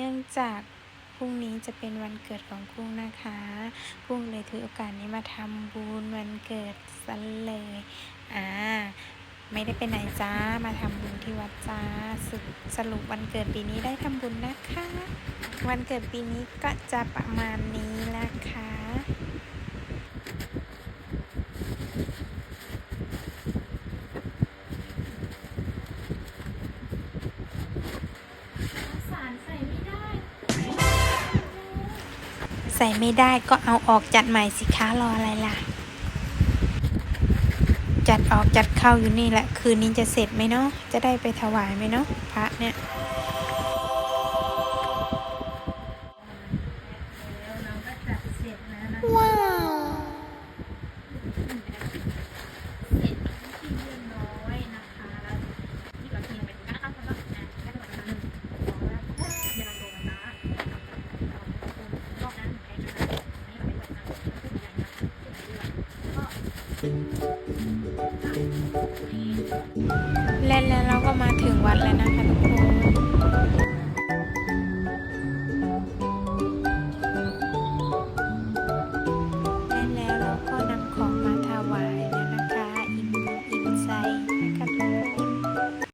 เนื่องจากพรุ่งนี้จะเป็นวันเกิดของกุ้งนะคะกุ้งเลยถือโอกาสนี้มาทำบุญวันเกิดซะเลยอ่าไม่ได้ไปไหนจ้ามาทำบุญที่วัดจ้าสสรุปวันเกิดปีนี้ได้ทำบุญนะคะ วันเกิดปีนี้ก็จะประมาณนี้นะคะ สาร ใส่ไม่ได้ก็เอาออกจัดใหม่สิคะรออะไรล่ะ จัดออกจัดเข้าอยู่นี่แหละ คืนนี้จะเสร็จไหมเนาะจะได้ไปถวายไหมเนาะพระเนี่ย และแล้วเราก็มาถึงวัดแล้วนะ